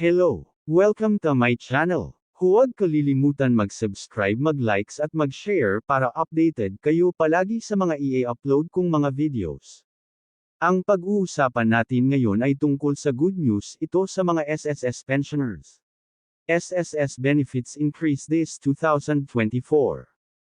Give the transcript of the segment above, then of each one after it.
Hello! Welcome to my channel. Huwag kalilimutan mag-subscribe, mag-likes at mag-share para updated kayo palagi sa mga i-upload kong mga videos. Ang pag-uusapan natin ngayon ay tungkol sa good news ito sa mga SSS pensioners. SSS benefits increase this 2024.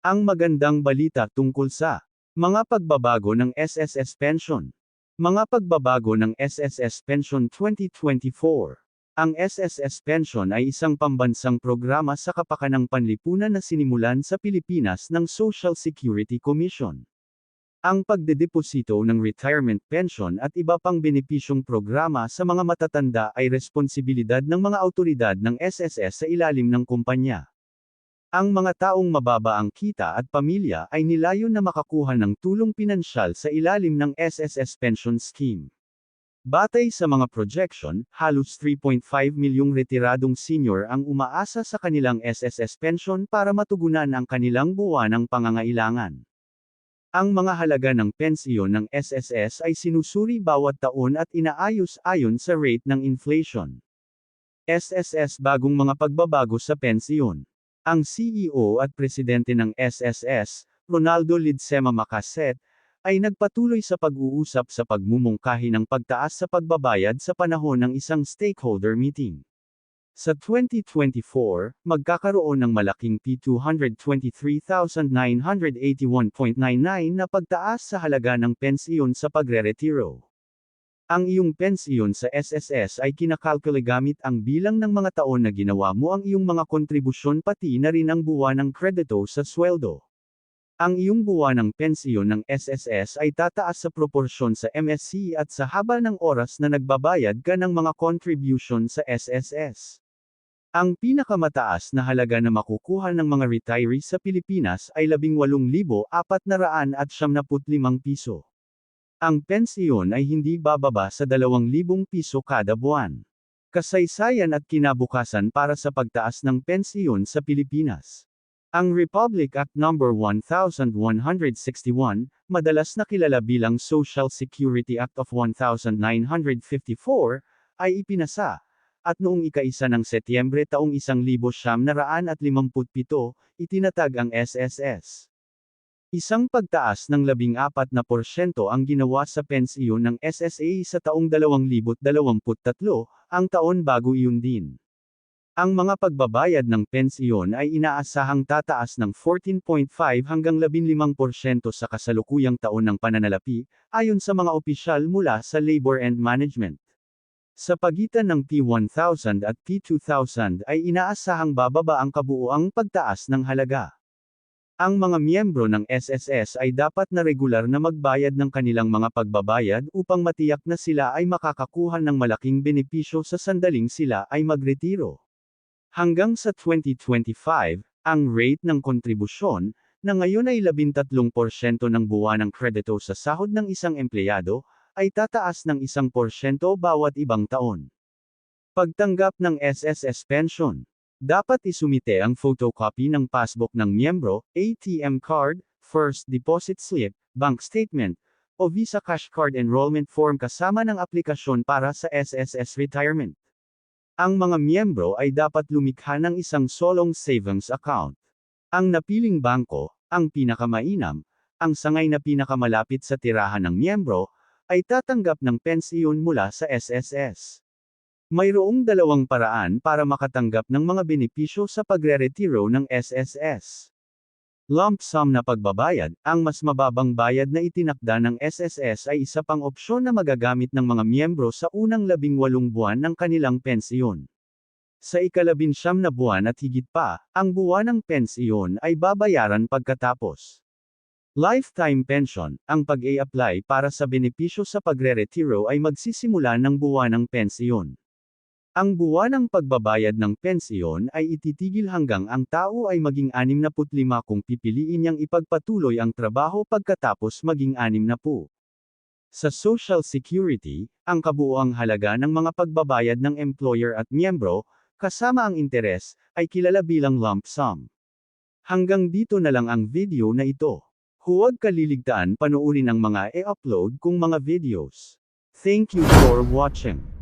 Ang magandang balita tungkol sa mga pagbabago ng SSS pension. Mga pagbabago ng SSS pension 2024. Ang SSS Pension ay isang pambansang programa sa kapakanang panlipunan na sinimulan sa Pilipinas ng Social Security Commission. Ang pagdedeposito ng retirement pension at iba pang benepisyong programa sa mga matatanda ay responsibilidad ng mga autoridad ng SSS sa ilalim ng kumpanya. Ang mga taong mababa ang kita at pamilya ay nilayon na makakuha ng tulong pinansyal sa ilalim ng SSS Pension Scheme. Batay sa mga projection, halos 3.5 milyong retiradong senior ang umaasa sa kanilang SSS pension para matugunan ang kanilang buwanang pangangailangan. Ang mga halaga ng pensiyon ng SSS ay sinusuri bawat taon at inaayos ayon sa rate ng inflation. SSS bagong mga pagbabago sa pensiyon. Ang CEO at presidente ng SSS, Ronaldo Lidsema Macaset, ay nagpatuloy sa pag-uusap sa pagmumungkahi ng pagtaas sa pagbabayad sa panahon ng isang stakeholder meeting. Sa 2024, magkakaroon ng malaking P223,981.99 na pagtaas sa halaga ng pensiyon sa pagre-retiro. Ang iyong pensiyon sa SSS ay kinakalkule gamit ang bilang ng mga taon na ginawa mo ang iyong mga kontribusyon pati na rin ang buwan ng kredito sa sweldo. Ang iyong buwan ng pensiyon ng SSS ay tataas sa proporsyon sa MSC at sa haba ng oras na nagbabayad ka ng mga contribution sa SSS. Ang pinakamataas na halaga na makukuha ng mga retirees sa Pilipinas ay 18,475 piso. Ang pensiyon ay hindi bababa sa 2,000 piso kada buwan. Kasaysayan at kinabukasan para sa pagtaas ng pensiyon sa Pilipinas. Ang Republic Act No. 1161, madalas na kilala bilang Social Security Act of 1954, ay ipinasa, at noong ika-isa ng Setyembre taong 1957, itinatag ang SSS. Isang pagtaas ng 14% ang ginawa sa pensiyon ng SSA sa taong 2023, ang taon bago iyon din. Ang mga pagbabayad ng pensiyon ay inaasahang tataas ng 14.5 hanggang 15% sa kasalukuyang taon ng pananalapi, ayon sa mga opisyal mula sa Labor and Management. Sa pagitan ng P1000 at P2000 ay inaasahang bababa ang kabuuang pagtaas ng halaga. Ang mga miyembro ng SSS ay dapat na regular na magbayad ng kanilang mga pagbabayad upang matiyak na sila ay makakakuha ng malaking benepisyo sa sandaling sila ay magretiro. Hanggang sa 2025, ang rate ng kontribusyon, na ngayon ay 13% ng buwanang kredito sa sahod ng isang empleyado, ay tataas ng 1% bawat ibang taon. Pagtanggap ng SSS pension. Dapat isumite ang photocopy ng passbook ng miyembro, ATM card, first deposit slip, bank statement, o Visa Cash Card enrollment form kasama ng aplikasyon para sa SSS retirement. Ang mga miyembro ay dapat lumikha ng isang solong savings account. Ang napiling bangko, ang pinakamainam, ang sangay na pinakamalapit sa tirahan ng miyembro, ay tatanggap ng pensiyon mula sa SSS. Mayroong dalawang paraan para makatanggap ng mga benepisyo sa pagre-retiro ng SSS. Lump sum na pagbabayad, ang mas mababang bayad na itinakda ng SSS ay isa pang opsyon na magagamit ng mga miyembro sa unang labing walong buwan ng kanilang pensiyon. Sa ikalabinsyam na buwan at higit pa, ang buwan ng pensiyon ay babayaran pagkatapos. Lifetime pension, ang pag-a-apply para sa benepisyo sa pagre-retiro ay magsisimula ng buwan ng pensiyon. Ang buwan ng pagbabayad ng pensiyon ay ititigil hanggang ang tao ay maging 65 kung pipiliin niyang ipagpatuloy ang trabaho pagkatapos maging 60. Sa Social Security, ang kabuoang halaga ng mga pagbabayad ng employer at miyembro, kasama ang interes, ay kilala bilang lump sum. Hanggang dito na lang ang video na ito. Huwag kaliligtaan panoorin ang mga e-upload kong mga videos. Thank you for watching.